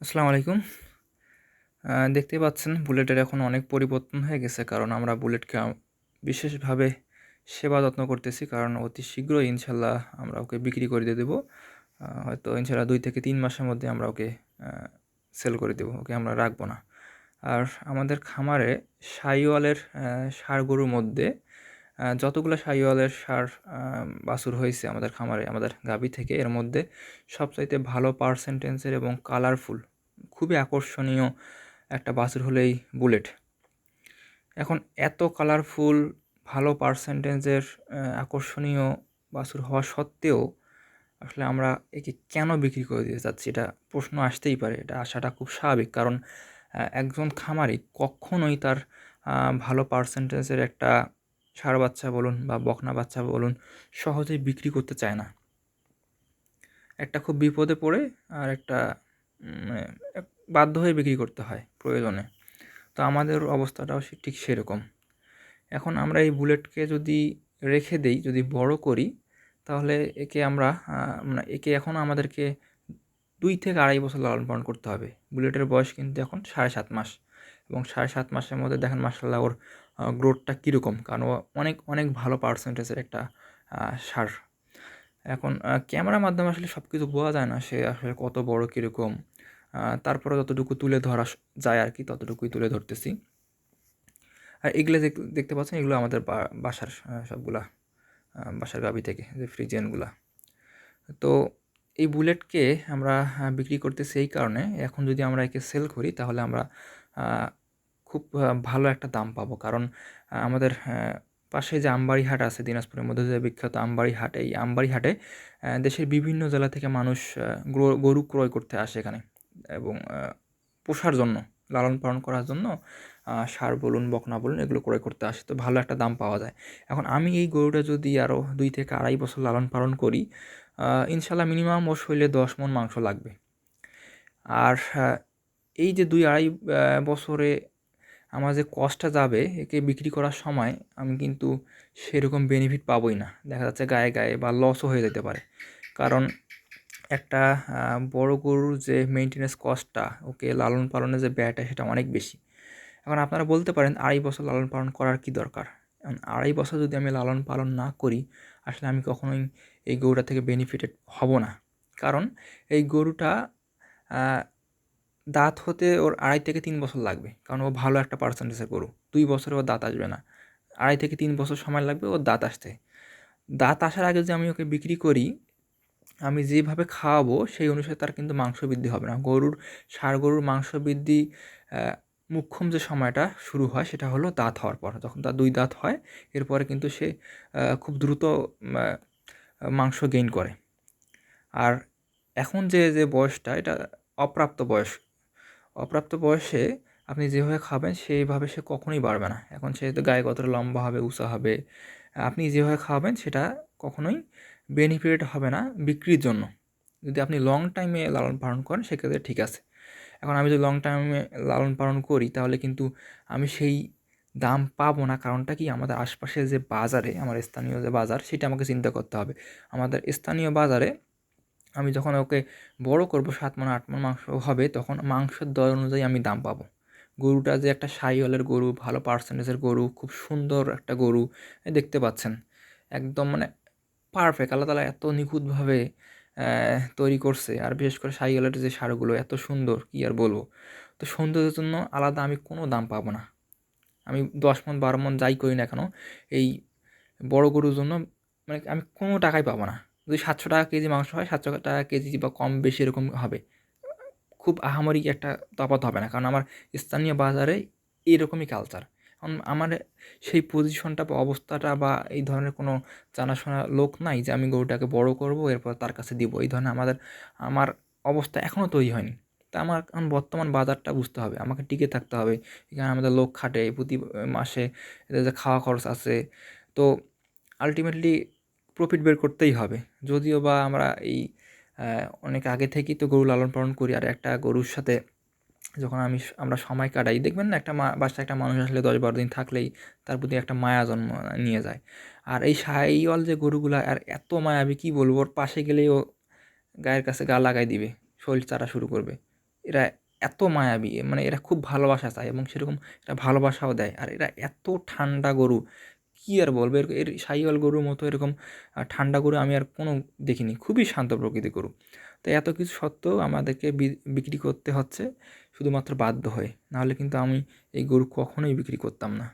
আসসালামু আলাইকুম। আহ, দেখতেই পাচ্ছেন বুলেটের এখন অনেক পরিবর্তন হয়ে গেছে কারণ আমরা বুলেটকে বিশেষভাবে সেবা যত্ন করতেছি কারণ অতি শীঘ্রই ইনশাল্লাহ আমরা ওকে বিক্রি করে দিয়ে দেবো। হয়তো ইনশাল্লাহ দুই থেকে তিন মাসের মধ্যে আমরা ওকে সেল করে দেবো ওকে আমরা রাখব না। আর আমাদের খামারে সাইওয়ালের ষাঁড় গরুর মধ্যে যতগুলো সাইওয়ালের সার বাছুর হয়েছে আমাদের খামারে, আমাদের গাভী থেকে, এর মধ্যে সবচাইতে ভালো পার্সেন্টেন্সের এবং কালারফুল খুবই আকর্ষণীয় একটা বাছুর হলেই বুলেট। এখন এত কালারফুল ভালো পার্সেন্টেজের আকর্ষণীয় বাছুর হওয়া সত্ত্বেও আসলে আমরা একে কেন বিক্রি করে দিতে চাচ্ছি? এটা প্রশ্ন আসতেই পারে, এটা আসাটা খুব স্বাভাবিক। কারণ একজন খামারি কখনোই তার ভালো পার্সেন্টেজের একটা ষাঁড় বাচ্চা বলুন বা বকনা বাচ্চা বলুন, সহজেই বিক্রি করতে চায় না। একটা খুব বিপদে পড়ে আর একটা বাধ্য হয়ে বিক্রি করতে হয় প্রয়োজনে। তো আমাদের অবস্থাটাও ঠিক সেরকম। এখন আমরা এই বুলেটকে যদি রেখে দেই, যদি বড় করি, তাহলে একে আমরা মানে একে এখন আমাদেরকে দুই থেকে আড়াই বছর লালন পালন করতে হবে। বুলেটের বয়স কিন্তু এখন সাড়ে সাত মাস এবং সাড়ে সাত মাসের মধ্যে দেখেন মার্শাল্লাহ ওর গ্রোথটা কীরকম? কারণ অনেক অনেক ভালো পার্সেন্টেজের একটা সার। এখন ক্যামেরার মাধ্যমে আসলে সব কিছু বোঝা যায় না সে আসলে কত বড় কীরকম। তারপরে যতটুকু তুলে ধরা যায় আর কি, ততটুকুই তুলে ধরতেছি। আর এগুলো দেখ- দেখতে পাচ্ছেন, এগুলো আমাদের বাসার সবগুলা বাসার গাবি থেকে, যে ফ্রিজিয়ানগুলা তো এই বুলেটকে আমরা বিক্রি করতেছি এই কারণে। এখন যদি আমরা একে সেল করি, তাহলে আমরা খুব ভালো একটা দাম পাবো। কারণ আমাদের পাশে যে আমবাড়ি হাট আছে দিনাজপুরের মধ্যে যে বিখ্যাত আমবাড়ি হাট এই আমবাড়ি হাটে দেশের বিভিন্ন জেলা থেকে মানুষ গরু ক্রয় করতে আসে এখানে। এবং পোষার জন্য, লালন পালন করার জন্য সার বলুন, বকনা বলুন, এগুলো ক্রয় করতে আসে। তো ভালো একটা দাম পাওয়া যায়। এখন আমি এই গরুটা যদি আরও দুই থেকে আড়াই বছর লালন পালন করি ইনশাল্লাহ মিনিমাম ওর শরীরে দশ মন মাংস লাগবে। আর এই যে দুই আড়াই বছরে আমার যে কস্টটা যাবে, একে বিক্রি করার সময় আমি কিন্তু সেরকম বেনিফিট পাবোই না। দেখা যাচ্ছে গায়ে গায়ে বা লসও হয়ে যেতে পারে। কারণ একটা বড় গরুর যে মেনটেনেন্স কস্টটা ওকে লালন পালনের যে ব্যয়টা, সেটা অনেক বেশি। এখন আপনারা বলতে পারেন, আড়াই বছর লালন পালন করার কি দরকার? আড়াই বছর যদি আমি লালন পালন না করি, আসলে আমি কখনোই এই গরুটা থেকে বেনিফিটেড হব না। কারণ এই গরুটা দাঁত হতে ওর আড়াই থেকে তিন বছর লাগবে। কারণ ও ভালো একটা পার্সেন্টেজের গরু। দুই বছরে ওর দাঁত আসবে না। আড়াই থেকে তিন বছর সময় লাগবে ওর দাঁত আসতে। দাঁত আসার আগে যদি আমি ওকে বিক্রি করি, আমি যেভাবে খাওয়াবো, সেই অনুসারে তার কিন্তু মাংস বৃদ্ধি হবে না। গরুর ষাঁড় গরুর মাংস বৃদ্ধি মুখ্যম যে সময়টা শুরু হয়, সেটা হলো দাঁত হওয়ার পর। যখন তার দুই দাঁত হয়, এরপরে কিন্তু সে খুব দ্রুত মাংস গেইন করে। আর এখন যে যে বয়সটা, এটা অপ্রাপ্ত বয়স। অপ্রাপ্ত বয়সে আপনি যেভাবে খাবেন সেইভাবে সে কখনোই বাড়বে না। এখন সে গায়ে কতটা লম্বা হবে, উঁচা হবে, আপনি যেভাবে খাওয়াবেন সেটা কখনোই বেনিফিট হবে না বিক্রির জন্য। যদি আপনি লং টাইমে লালন পালন করেন সেক্ষেত্রে ঠিক আছে। এখন আমি যদি লং টাইমে লালন পালন করি তাহলে কিন্তু আমি সেই দাম পাবো না। কারণটা কি? আমাদের আশপাশে যে বাজারে, আমার স্থানীয় যে বাজার, সেটা আমাকে চিন্তা করতে হবে। আমাদের স্থানীয় বাজারে আমি যখন ওকে বড় করব, সাত মণ, আট মণ মাংস হবে, তখন মাংসের দর অনুযায়ী আমি দাম পাবো। গরুটা যে একটা সাইওয়ালের গরু, ভালো পার্সেন্টেজের গরু, খুব সুন্দর একটা গরু দেখতে পাচ্ছেন। একদম মানে পারফেক্ট আল্লাহ তালা এত নিখুঁতভাবে তৈরি করছে। আর বিশেষ করে সাইওয়ালের যে সারগুলো, এত সুন্দর, কি আর বলব? তো সৌন্দর্যের জন্য আলাদা আমি কোনো দাম পাবো না। আমি দশ মন বারো মন যাই করি না কেন, এই বড় গরুর জন্য মানে আমি কোনো টাকাই পাবো না। যদি সাতশো টাকা কেজি মাংস হয়, সাতশো টাকা কেজি বা কম বেশি এরকম হবে। খুব আহামরি একটা তফাৎ হবে না, কারণ আমার স্থানীয় বাজারে এরকমই কালচার কারণ আমার সেই পজিশনটা বা অবস্থাটা বা এই ধরনের কোনো জানাশোনা লোক নাই যে আমি গরুটাকে বড় করব, এরপর তার কাছে দিব। এই ধরনের আমাদের, আমার অবস্থা এখনও তৈরি হয়নি। তা আমার এখন বর্তমান বাজারটা বুঝতে হবে, আমাকে টিকে থাকতে হবে। এখানে আমাদের লোক খাটে, প্রতি মাসে এদের যে খাওয়া খরচ আছে। তো আলটিমেটলি প্রফিট বের করতেই হবে। যদিও বা আমরা এই অনেক আগে থেকেই তো গরু লালন পালন করি আর একটা গরুর সাথে যখন আমি আমরা সময় কাটাই, দেখবেন না একটা মা, বাসায় একটা মানুষ আসলে দশ বারো দিন থাকলেই তার প্রতি একটা মায়া জন্ম, নিয়ে যায়। আর এই সাইওয়াল যে গরুগুলা, আর এত মায়াবী কী বলব? ওর পাশে গেলেই ও গায়ের কাছে গা লাগাই দিবে, শরীর চারা শুরু করবে। এরা এত মায়াবী মানে এরা খুব ভালোবাসা চায় এবং সেরকম এরা ভালোবাসাও দেয়। আর এরা এত ঠান্ডা গরু কী আর বলব? এর এর সাইওয়াল গরুর মতো এরকম ঠান্ডা গরু আমি আর কোনো দেখিনি। খুবই শান্ত প্রকৃতি গরু। তো এত কিছু সত্ত্বেও আমাদেরকে বিক্রি করতে হচ্ছে শুধুমাত্র বাধ্য হয়ে। নাহলে কিন্তু আমি এই গরু কখনোই বিক্রি করতাম না।